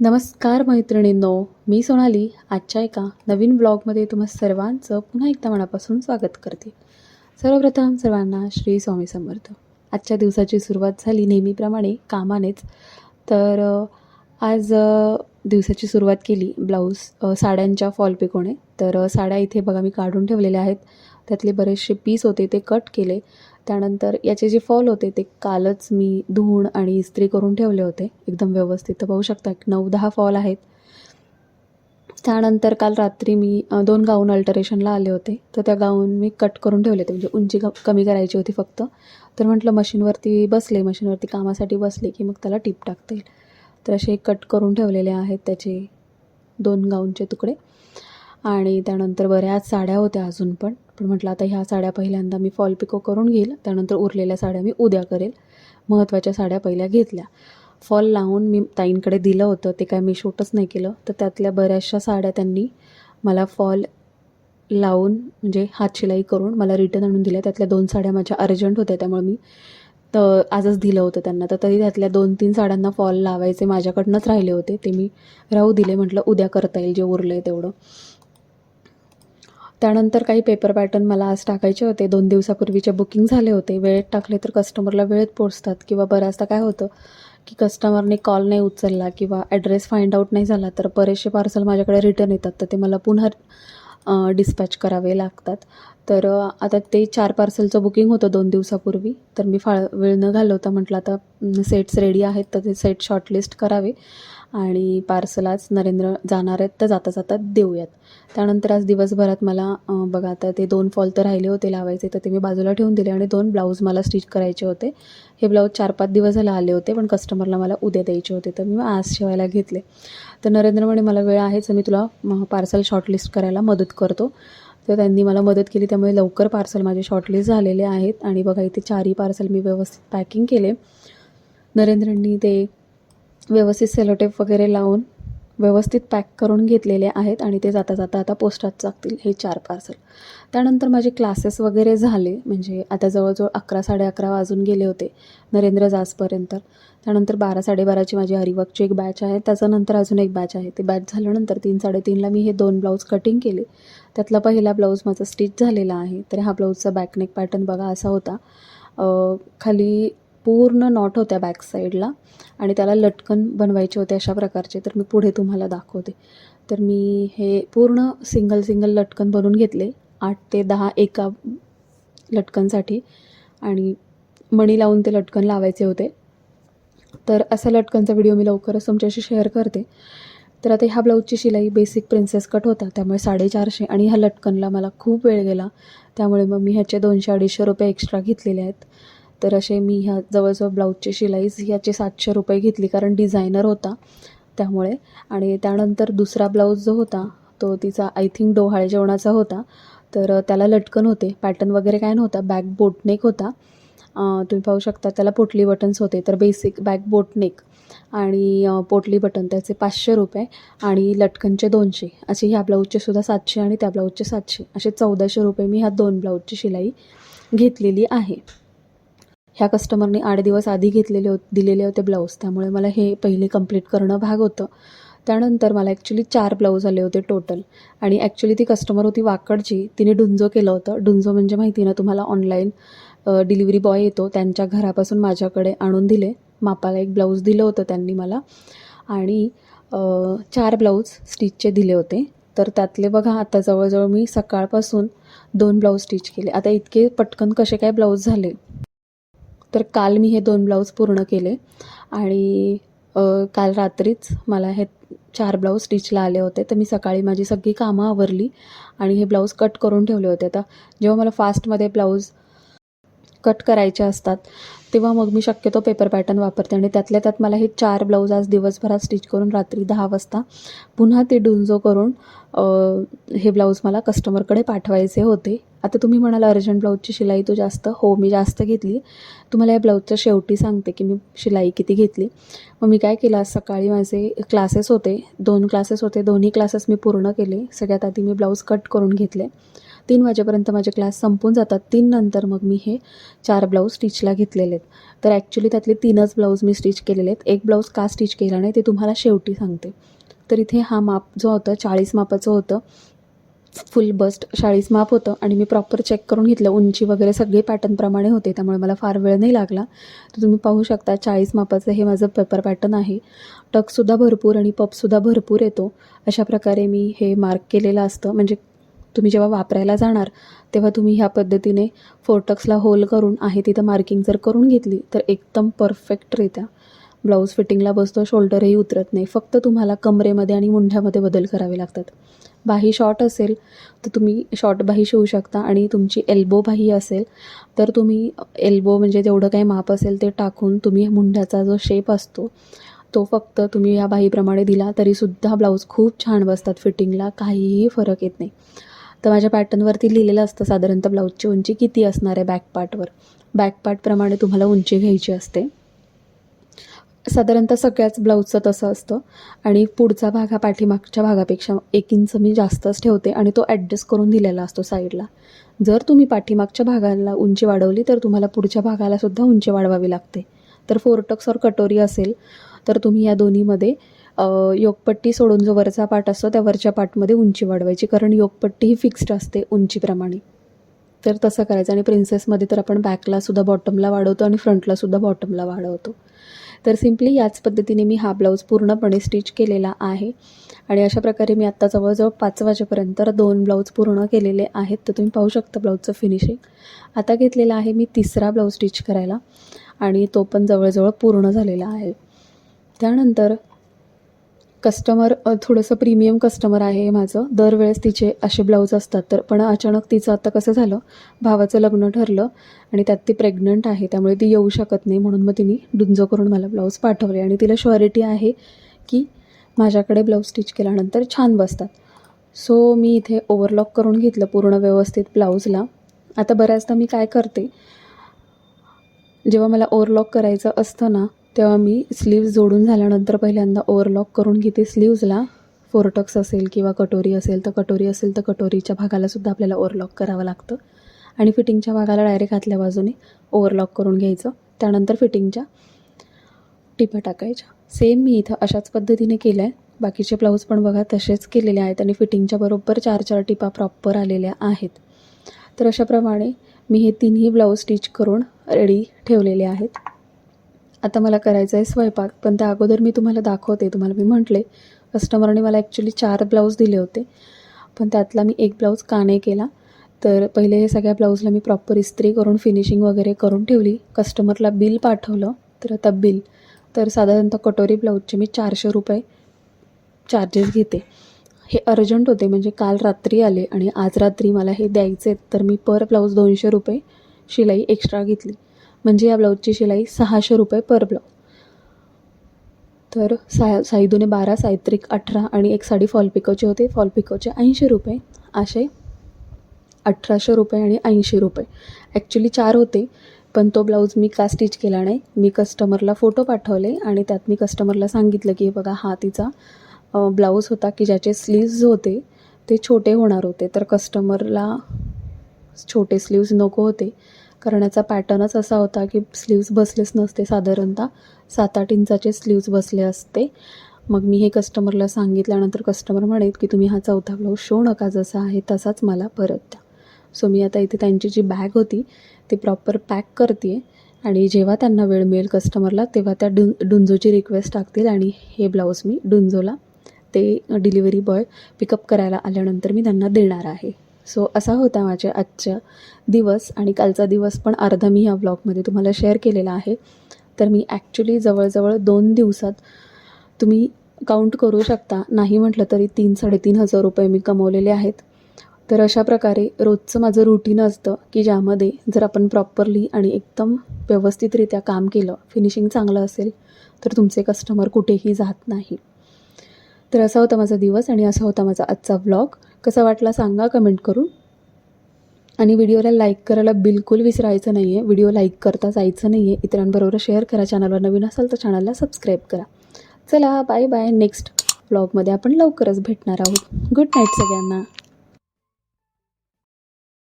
नमस्कार मैत्रिणींनो मी सोनाली. आजच्या एका नवीन ब्लॉगमध्ये तुम्हा सर्वांचं पुन्हा एकदा मनापासून स्वागत करते. सर्वप्रथम सर्वांना श्री स्वामी समर्थ. आजच्या दिवसाची सुरुवात झाली नेहमीप्रमाणे कामानेच. तर आज दिवसाची सुरुवात केली ब्लाऊज साड्यांच्या फॉल पिकोने. तर साड्या इथे बघा मी काढून ठेवलेल्या आहेत. त्यातले बरेचसे पीस होते ते कट केले. त्यानंतर याचे जे फॉल होते ते कालच मी धुवून आणि इस्त्री करून ठेवले होते. एकदम व्यवस्थित. तर पाहू शकता एक नऊ दहा फॉल आहेत. त्यानंतर काल रात्री मी दोन गाऊन अल्टरेशनला आले होते. तर त्या गाऊन मी कट करून ठेवले होते. म्हणजे उंची कमी करायची होती फक्त. तर म्हटलं मशीनवरती बसले मशीनवरती कामासाठी बसले की मग त्याला टीप टाकता येईल. तर असे कट करून ठेवलेले आहेत त्याचे दोन गाऊनचे तुकडे. आणि त्यानंतर बऱ्याच साड्या होत्या अजून पण. पण म्हटलं आता ह्या साड्या पहिल्यांदा मी फॉल पिको करून घेईल त्यानंतर उरलेल्या साड्या मी उद्या करेल. महत्त्वाच्या साड्या पहिल्या घेतल्या. फॉल लावून मी ताईंकडे दिलं होतं ते काय मी शूटच नाही केलं. तर त्यातल्या बऱ्याचशा साड्या त्यांनी मला फॉल लावून म्हणजे हातशिलाई करून मला रिटर्न आणून दिल्या. त्यातल्या दोन साड्या माझ्या अर्जंट होत्या त्यामुळे मी तर आजच दिलं होतं त्यांना. तर तरी त्यातल्या दोन तीन साड्यांना फॉल लावायचे माझ्याकडनंच राहिले होते. ते मी राहू दिले म्हटलं उद्या करता येईल जे उरलं आहे तेवढं. त्यानंतर काही पेपर पॅटर्न मला आज टाकायचे होते. दोन दिवसापूर्वीचे बुकिंग झाले होते. वेळेत टाकले तर कस्टमरला वेळेत पोचतात किंवा बऱ्याचदा काय होतं की कस्टमरने कॉल नाही उचलला किंवा ॲड्रेस फाइंड आऊट नाही झाला तर बरेचसे पार्सल माझ्याकडे रिटर्न येतात. तर ते मला पुन्हा डिस्पॅच करावे लागतात. तर आता ते चार पार्सलचं बुकिंग होतं दोन दिवसापूर्वी. तर मी फाळ वेळ न घालवता म्हटलं आता सेट्स रेडी आहेत तर ते सेट शॉर्टलिस्ट करावे. आणि पार्सल आज नरेंद्र जाणार आहेत तर जाता जाता देऊयात. त्यानंतर आज दिवसभरात मला बघा आता ते दोन फॉल तर राहिले होते लावायचे तर ते मी बाजूला ठेवून दिले आणि दोन ब्लाऊज मला स्टिच करायचे होते. हे ब्लाऊज चार पाच दिवस झाला आले होते पण कस्टमरला मला उद्या द्यायचे होते तर मी आज शिवायला घेतले. तर नरेंद्र म्हणे मला वेळ आहेच मी तुला पार्सल शॉर्टलिस्ट करायला मदत करतो. तर त्यांनी मला मदत केली. त्यामुळे लवकर पार्सल माझे शॉर्टलिस्ट झालेले आहेत आणि बघा इथे चारही पार्सल मी व्यवस्थित पॅकिंग केले. नरेंद्रांनी ते व्यवस्थित सेलोटेप वगैरे लावून व्यवस्थित पॅक करून घेतलेले आहेत आणि ते जाता जाता आता पोस्टात जातील हे चार पार्सल त्यानंतर माझे क्लासेस वगैरे झाले म्हणजे आता जवळजवळ अकरा साडे अकरा वाजून गेले होते नरेंद्र जासपर्यंत त्यानंतर बारा साडेबाराची माझी हरिवर्कची एक बॅच आहे त्याच्यानंतर अजून एक बॅच आहे. ते बॅच झाल्यानंतर तीन साडेतीनला मी हे दोन ब्लाऊज कटिंग केले. त्यातला पहिला ब्लाऊज माझा स्टिच झालेला आहे तर हा ब्लाऊजचा बॅकनेक पॅटर्न बघा असा होता. खाली पूर्ण नॉट होत्या बॅक साईडला आणि त्याला लटकन बनवायचे होते अशा प्रकारचे. तर मी पुढे तुम्हाला दाखवते. तर मी हे पूर्ण सिंगल सिंगल लटकन बनवून घेतले. आठ ते दहा एका लटकनसाठी. आणि मणी लावून ते लटकन लावायचे होते. तर असा लटकनचा व्हिडिओ मी लवकरच तुमच्याशी शेअर करते. तर आता ह्या ब्लाऊजची शिलाई बेसिक प्रिन्सेस कट होता. त्यामुळे साडेचारशे आणि ह्या लटकनला मला खूप वेळ गेला. त्यामुळे मग मी ह्याचे दोनशे अडीचशे रुपये एक्स्ट्रा घेतलेले आहेत. तर असे मी ह्या जवळजवळ ब्लाऊजची शिलाईज ह्याचे सातशे रुपये घेतली कारण डिझायनर होता त्यामुळे. आणि त्यानंतर दुसरा ब्लाऊज जो होता तो तिचा आय थिंक डोहाळे जेवणाचा होता. तर त्याला लटकन होते पॅटर्न वगैरे काय नव्हता बॅक बोटनेक होता. तुम्ही पाहू शकता त्याला पोटली बटन्स होते तर बेसिक बॅक बोटनेक आणि पोटली बटन त्याचे पाचशे रुपये आणि लटकनचे दोनशे. असे ह्या ब्लाऊजचे सुद्धा सातशे आणि त्या ब्लाऊजचे सातशे. असे चौदाशे रुपये मी ह्या दोन ब्लाऊजची शिलाई घेतलेली आहे. ह्या कस्टमरने आठ दिवस आधी घेतलेले हो दिलेले होते ब्लाऊज त्यामुळे मला हे पहिले कंप्लीट करणं भाग होतं. त्यानंतर मला ॲक्च्युली चार ब्लाऊज आले होते टोटल आणि ॲक्च्युली ती कस्टमर होती वाकडची. तिने डुंजो केलं होतं. डुंजो म्हणजे माहिती ना तुम्हाला ऑनलाईन डिलिव्हरी बॉय येतो. त्यांच्या घरापासून माझ्याकडे आणून दिले. मापाला एक ब्लाऊज दिलं होतं त्यांनी मला. आणि चार ब्लाऊज स्टिचचे दिले होते. तर त्यातले बघा आता जवळजवळ मी सकाळपासून दोन ब्लाऊज स्टिच केले. आता इतके पटकन कसे काय ब्लाऊज झाले? तर काल मी हे दोन ब्लाऊज पूर्ण केले. आणि काल रात्रीच मला हे चार ब्लाऊज स्टिचला आले होते. तर मी सकाळी माझी सगळी कामं आवरली आणि हे ब्लाऊज कट करून ठेवले होते. आता जेव्हा मला फास्टमध्ये ब्लाऊज कट करायचे असतात. तेव्हा मग मी शक्यतो पेपर पॅटर्न वापरते आणि त्यातल्या त्यात मला हे चार ब्लाऊज आज दिवसभरात स्टिच करून रात्री दहा वाजता पुन्हा ते डुंजो करून हे ब्लाऊज मला कस्टमरकडे पाठवायचे होते. आता तुम्ही म्हणाल अर्जंट ब्लाऊजची शिलाई तू जास्त हो मी जास्त घेतली. तुम्हाला या ब्लाऊजच्या शेवटी सांगते की मी शिलाई किती घेतली. मग मी काय केलं आज सकाळी माझे क्लासेस होते दोन क्लासेस होते दोन्ही क्लासेस मी पूर्ण केले. सगळ्यात आधी मी ब्लाऊज कट करून घेतले. तीन वाजेपर्यंत माझे क्लास संपून जातात. तीन नंतर मग मी हे चार ब्लाऊज स्टिचला घेतलेले आहेत तर ॲक्च्युली त्यातले तीनच ब्लाऊज मी स्टिच केलेले आहेत एक ब्लाऊज का स्टिच केला नाही ते तुम्हाला शेवटी सांगते. तर इथे हा माप जो होता चाळीस मापाचं होतं. फुल बस्ट चाळीस माप होतं आणि मी प्रॉपर चेक करून घेतलं. उंची वगैरे सगळे पॅटर्नप्रमाणे होते. त्यामुळे मला फार वेळ नाही लागला. तर तुम्ही पाहू शकता चाळीस मापाचं हे माझं पेपर पॅटर्न आहे. टकसुद्धा भरपूर आणि पपसुद्धा भरपूर येतो. अशा प्रकारे मी हे मार्क केलेलं असतं. म्हणजे तुम्ही जेव्हा वापरायला जाणार तेव्हा तुम्ही ह्या पद्धतीने फोर्टक्सला होल करून आहे तिथं मार्किंग जर करून घेतली तर एकदम परफेक्टरित्या ब्लाऊज फिटिंगला बसतो शोल्डरही उतरत नाही. फक्त तुम्हाला कमरेमध्ये आणि मुंढ्यामध्ये बदल करावे लागतात. बाही शॉर्ट असेल तर तुम्ही शॉर्ट बाही शिवू शकता आणि तुमची एल्बो बाही असेल तर तुम्ही एल्बो म्हणजे जेवढं काही माप असेल ते टाकून तुम्ही मुंढ्याचा जो शेप असतो तो फक्त तुम्ही या बाहीप्रमाणे दिला तरीसुद्धा ब्लाऊज खूप छान बसतात फिटिंगला काहीही फरक येत नाही. तर माझ्या पॅटर्नवरती लिहिलेलं असतं साधारणतः ब्लाऊजची उंची किती असणार आहे बॅक पार्टवर बॅक पार्टप्रमाणे तुम्हाला उंची घ्यायची असते. साधारणतः सगळ्याच ब्लाऊजचं तसं असतं. आणि पुढचा भाग हा पाठीमागच्या भागापेक्षा एक इंच मी जास्तच ठेवते आणि तो ॲडजस्ट करून दिलेला असतो साईडला. जर तुम्ही पाठीमागच्या भागाला उंची वाढवली तर तुम्हाला पुढच्या भागाला सुद्धा उंची वाढवावी लागते. तर फोरटक्स और कटोरी असेल तर तुम्ही या दोन्हीमध्ये योगपट्टी सोडून जो वरचा पार्ट असतो त्या वरच्या पार्टमध्ये उंची वाढवायची कारण योगपट्टी ही फिक्स्ड असते उंचीप्रमाणे. तर तसं करायचं. आणि प्रिन्सेसमध्ये तर आपण बॅकलासुद्धा बॉटमला वाढवतो आणि फ्रंटलासुद्धा बॉटमला वाढवतो. तर सिम्पली याच पद्धतीने मी हा ब्लाऊज पूर्णपणे स्टिच केलेला आहे. आणि अशा प्रकारे मी आत्ता जवळजवळ पाच वाजेपर्यंत दोन ब्लाऊज पूर्ण केलेले आहेत. तर तुम्ही पाहू शकता ब्लाऊजचं फिनिशिंग आता घेतलेला आहे मी तिसरा ब्लाऊज स्टिच करायला. आणि तो पण जवळजवळ पूर्ण झालेला आहे. त्यानंतर कस्टमर थोडंसं प्रीमियम कस्टमर आहे माझं. दरवेळेस तिचे असे ब्लाऊज असतात. तर पण अचानक तिचं आता कसं झालं? भावाचं लग्न ठरलं आणि त्यात ती प्रेग्नंट आहे. त्यामुळे ती येऊ शकत नाही म्हणून मग तिने डुंज करून मला ब्लाऊज पाठवले. आणि तिला श्युअरिटी आहे की माझ्याकडे ब्लाऊज स्टिच केल्यानंतर छान बसतात. सो मी इथे ओव्हरलॉक करून घेतलं पूर्ण व्यवस्थित ब्लाऊजला आता बऱ्याचदा मी काय करते? जेव्हा मला ओव्हरलॉक करायचं असतं ना तेव्हा मी स्लीव्ज जोडून झाल्यानंतर पहिल्यांदा ओव्हरलॉक करून घेते. स्लीव्जला फोरटक्स असेल किंवा कटोरी असेल तर कटोरी असेल तर कटोरीच्या भागालासुद्धा आपल्याला ओव्हरलॉक करावं लागतं. आणि फिटिंगच्या भागाला डायरेक्ट आतल्या बाजूने ओव्हरलॉक करून घ्यायचं. त्यानंतर फिटिंगच्या टिपा टाकायच्या. सेम मी इथं अशाच पद्धतीने केलं आहे बाकीचे ब्लाऊज पण बघा तसेच केलेले आहेत आणि फिटिंगच्या बरोबर चार चार टिपा प्रॉपर आलेल्या आहेत. तर अशाप्रमाणे मी हे तिन्ही ब्लाऊज स्टिच करून रेडी ठेवलेले आहेत. आता मला करायचं आहे स्वयंपाक पण त्या अगोदर मी तुम्हाला दाखवते तुम्हाला मी म्हटले. कस्टमरने मला ॲक्च्युली चार ब्लाऊज दिले होते पण त्यातला मी एक ब्लाऊज काने केला? तर पहिले हे सगळ्या ब्लाऊजला मी प्रॉपर इस्त्री करून फिनिशिंग वगैरे करून ठेवली. कस्टमरला बिल पाठवलं तर आता बिल तर साधारणतः कटोरी ब्लाऊजचे मी चारशे रुपये चार्जेस घेते. हे अर्जंट होते म्हणजे काल रात्री आले आणि आज रात्री मला हे द्यायचे आहेत तर मी पर ब्लाऊज दोनशे रुपये शिलाई एक्स्ट्रा घेतली. म्हणजे या ब्लाऊजची शिलाई सहाशे रुपये पर ब्लाऊज. तर सा साईदुने बारा सायत्रिक अठरा आणि एक साडी फॉल पिकोचे होते. फॉल पिकोचे ऐंशी रुपये असे अठराशे रुपये आणि ऐंशी रुपये. ॲक्च्युली चार होते पण तो ब्लाऊज मी का स्टिच केला नाही? मी कस्टमरला फोटो पाठवले आणि त्यात मी कस्टमरला सांगितलं की बघा हा तिचा ब्लाऊज होता की ज्याचे स्लीव्ज होते ते छोटे होणार होते. तर कस्टमरला छोटे स्लीव्ज नको होते. कारण याचा पॅटर्नच असा होता की स्लीव्ज बसलेच नसते साधारणतः. सात आठ इंचाचे स्लीव्ज बसले असते. मग मी हे कस्टमरला सांगितल्यानंतर कस्टमर म्हणेत की तुम्ही हा चौथा ब्लाऊज शो नका जसा आहे तसाच मला परत द्या. सो मी आता इथे त्यांची जी बॅग होती ती प्रॉपर पॅक करते आणि जेव्हा त्यांना वेळ मिळेल कस्टमरला तेव्हा त्या डुं डुंजोची रिक्वेस्ट टाकतील आणि हे ब्लाऊज मी डुंजोला ते डिलिव्हरी बॉय पिकअप करायला आल्यानंतर मी त्यांना देणार आहे. सो असा होता माझ्या आजच्या दिवस आणि कालचा दिवस पण अर्धा मी ह्या ब्लॉगमध्ये तुम्हाला शेअर केलेला आहे. तर मी ॲक्च्युली जवळजवळ दोन दिवसात तुम्ही काउंट करू शकता. नाही म्हटलं तरी तीन साडेतीन हजार रुपये मी कमवलेले आहेत. तर अशा प्रकारे रोजचं माझं रुटीन असतं की ज्यामध्ये जर आपण प्रॉपरली आणि एकदम व्यवस्थितरित्या काम केलं फिनिशिंग चांगलं असेल तर तुमचे कस्टमर कुठेही जात नाही. तर असा होता माझा दिवस आणि असा होता माझा आजचा व्लॉग कसा वाटला सांगा कमेंट करून. आणि व्हिडिओला लाईक करायला बिलकुल विसरायचं नाही आहे व्हिडिओ लाईक करता जायचं नाही आहे इतरांबरोबर शेअर करा. चॅनलवर नवीन असाल तर चॅनलला सबस्क्राईब करा. चला बाय बाय. नेक्स्ट ब्लॉगमध्ये आपण लवकरच भेटणार आहोत. गुड नाईट सगळ्यांना.